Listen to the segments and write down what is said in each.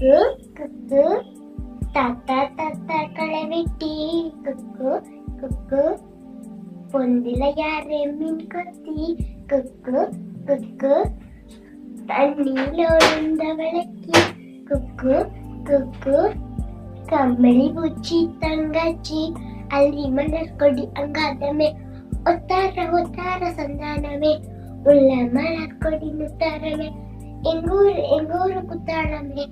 குக்கு குக்கு. தாத்தா தாத்தா களை வெட்டி. குக்கு குக்கு. பொந்தில யாரு மீன் கொத்தி. குக்கு குக்கு. தண்ணியில ஒழுந்த விளக்கி. குக்கு குக்கு. கம்பளி பூச்சி தங்கச்சி. அள்ளி மலர் கொடி அங்காதமே. ஒத்தார ஒத்தார சந்தானமே. உள்ள மலர் கொடி முத்தாரமே. எங்கூர் ஊர் குத்தாடமே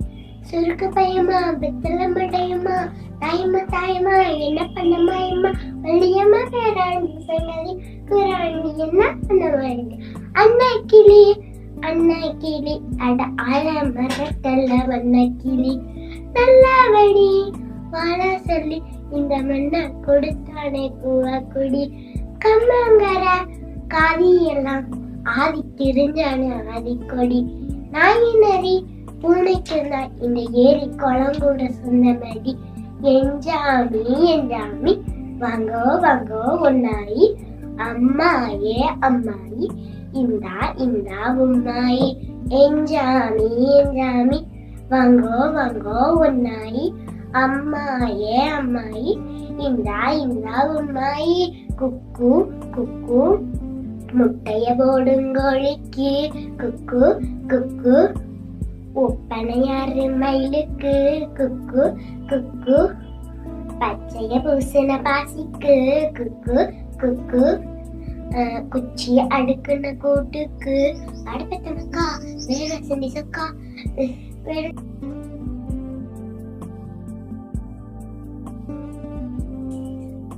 சுருக்கு பயமா வெத்தல மடையமா தாயமா தாயம்மா என்ன பண்ண மாயம்மா? வள்ளியம்மா பேராண்டி சங்கதி குராண்டி என்ன பண்ண மாயங்க அண்ணா கிளி அண்ணா கிளி அட ஆல மரத்தல்ல வண்ண கிளி நல்லபடி வாழ சொல்லி இந்த மண்ணை கொடுத்தானே கூவா குடி கம்மங்கர காதி எல்லாம் ஆதி தெரிஞ்சானே ஆதி கொடி நாய் நரி பூனைக்கு தான் இந்த ஏரி குளம் கூட சொன்ன மாதிரி எஞ்சாமி எஞ்சாமி வாங்கோ வாங்கோ ஒன்னாயி அம்மாயே அம்மாயி இந்தா இந்தா உம்மாயி எஞ்சாமி எஞ்சாமி வாங்கோ வாங்கோ ஒன்னாயி அம்மாயே அம்மாயி இந்தா இந்தா உம்மாயி குக்கு குக்கு முட்டைய போடுங்கோழிக்கு குக்கு குக்கு ஒப்பனையாறு மயிலுக்கு குக்கு குக்கு. பச்சைய பூசின பாசிக்கு குக்கு குக்கு. அஹ், குச்சிய அடுக்குன கூட்டுக்கு. அடுப்பத்தனக்கா வேற செஞ்சு சொக்கா. வேற